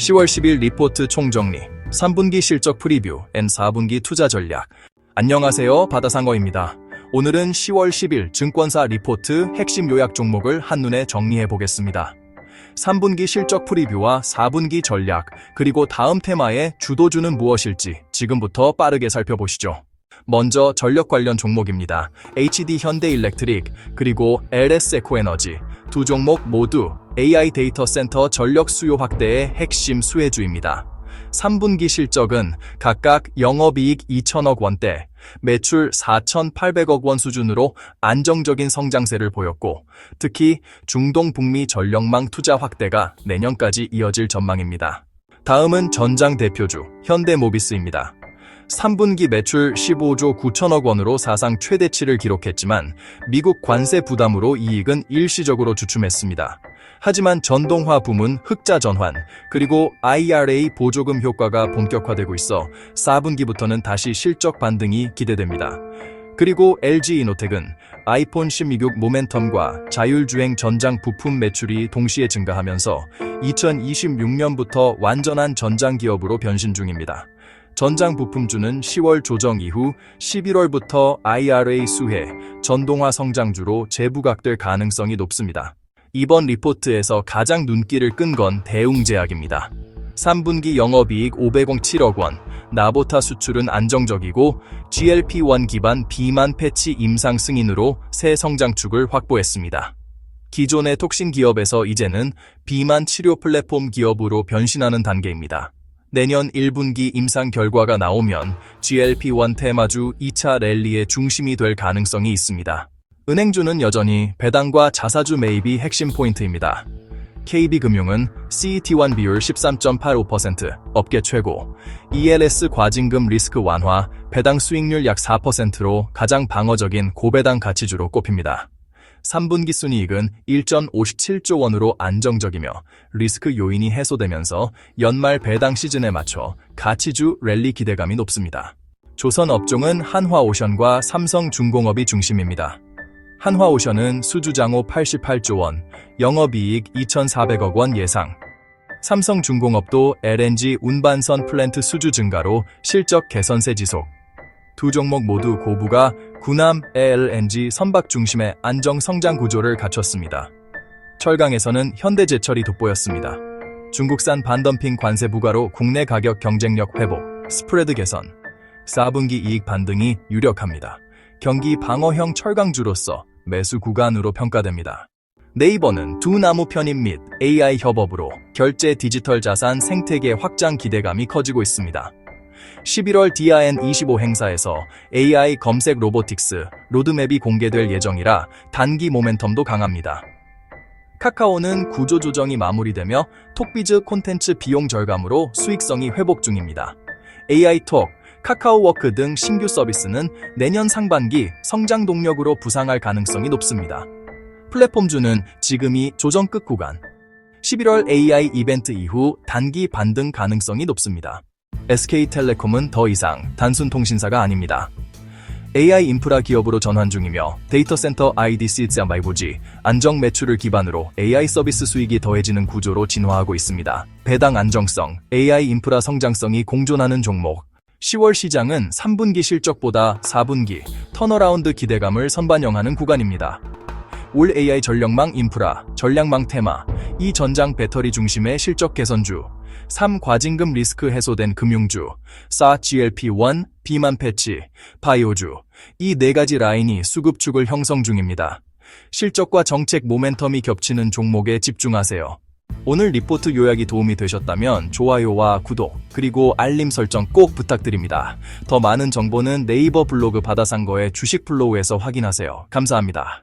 10월 10일 리포트 총정리, 3분기 실적 프리뷰, N 4분기 투자 전략. 안녕하세요. 바다상어입니다. 오늘은 10월 10일 증권사 리포트 핵심 요약 종목을 한눈에 정리해 보겠습니다. 3분기 실적 프리뷰와 4분기 전략, 그리고 다음 테마의 주도주는 무엇일지 지금부터 빠르게 살펴보시죠. 먼저 전력 관련 종목입니다. HD 현대 일렉트릭 그리고 LS 에코에너지 두 종목 모두 AI 데이터 센터 전력 수요 확대의 핵심 수혜주입니다. 3분기 실적은 각각 영업이익 2천억 원대, 매출 4,800억 원 수준으로 안정적인 성장세를 보였고, 특히 중동 북미 전력망 투자 확대가 내년까지 이어질 전망입니다. 다음은 전장 대표주 현대모비스입니다. 3분기 매출 15조 9천억 원으로 사상 최대치를 기록했지만 미국 관세 부담으로 이익은 일시적으로 주춤했습니다. 하지만 전동화 부문 흑자 전환 그리고 IRA 보조금 효과가 본격화되고 있어 4분기부터는 다시 실적 반등이 기대됩니다. 그리고 LG 이노텍은 아이폰 16 모멘텀과 자율주행 전장 부품 매출이 동시에 증가하면서 2026년부터 완전한 전장 기업으로 변신 중입니다. 전장 부품주는 10월 조정 이후 11월부터 IRA 수혜, 전동화 성장주로 재부각될 가능성이 높습니다. 이번 리포트에서 가장 눈길을 끈 건 대웅제약입니다. 3분기 영업이익 507억 원, 나보타 수출은 안정적이고 GLP-1 기반 비만 패치 임상 승인으로 새 성장축을 확보했습니다. 기존의 톡신 기업에서 이제는 비만 치료 플랫폼 기업으로 변신하는 단계입니다. 내년 1분기 임상 결과가 나오면 GLP-1 테마주 2차 랠리의 중심이 될 가능성이 있습니다. 은행주는 여전히 배당과 자사주 매입이 핵심 포인트입니다. KB금융은 CET1 비율 13.85%, 업계 최고, ELS 과징금 리스크 완화, 배당 수익률 약 4%로 가장 방어적인 고배당 가치주로 꼽힙니다. 3분기 순이익은 1.57조 원으로 안정적이며 리스크 요인이 해소되면서 연말 배당 시즌에 맞춰 가치주 랠리 기대감이 높습니다. 조선 업종은 한화오션과 삼성중공업이 중심입니다. 한화오션은 수주장호 88조 원, 영업이익 2,400억 원 예상. 삼성중공업도 LNG 운반선 플랜트 수주 증가로 실적 개선세 지속. 두 종목 모두 고부가 군함 LNG 선박 중심의 안정 성장 구조를 갖췄습니다. 철강에서는 현대제철이 돋보였습니다. 중국산 반덤핑 관세 부과로 국내 가격 경쟁력 회복, 스프레드 개선, 4분기 이익 반등이 유력합니다. 경기 방어형 철강주로서 매수 구간으로 평가됩니다. 네이버는 두 나무 편입 및 AI 협업으로 결제 디지털 자산 생태계 확장 기대감이 커지고 있습니다. 11월 DIN25 행사에서 AI 검색 로보틱스 로드맵이 공개될 예정이라 단기 모멘텀도 강합니다. 카카오는 구조 조정이 마무리되며 톡비즈 콘텐츠 비용 절감으로 수익성이 회복 중입니다. AI톡, 카카오워크 등 신규 서비스는 내년 상반기 성장 동력으로 부상할 가능성이 높습니다. 플랫폼주는 지금이 조정 끝 구간. 11월 AI 이벤트 이후 단기 반등 가능성이 높습니다. SK텔레콤은 더 이상 단순 통신사가 아닙니다. AI 인프라 기업으로 전환 중이며 데이터 센터 IDC 짬바이보지 안정 매출을 기반으로 AI 서비스 수익이 더해지는 구조로 진화하고 있습니다. 배당 안정성, AI 인프라 성장성이 공존하는 종목. 10월 시장은 3분기 실적보다 4분기 턴어라운드 기대감을 선반영하는 구간입니다. 올 AI 전력망 인프라, 전략망 테마, 이 전장 배터리 중심의 실적 개선주, 3 과징금 리스크 해소된 금융주, 4 GLP-1 비만 패치, 바이오주, 이 네 가지 라인이 수급축을 형성 중입니다. 실적과 정책 모멘텀이 겹치는 종목에 집중하세요. 오늘 리포트 요약이 도움이 되셨다면 좋아요와 구독, 그리고 알림 설정 꼭 부탁드립니다. 더 많은 정보는 네이버 블로그 바다상거의 주식 플로우에서 확인하세요. 감사합니다.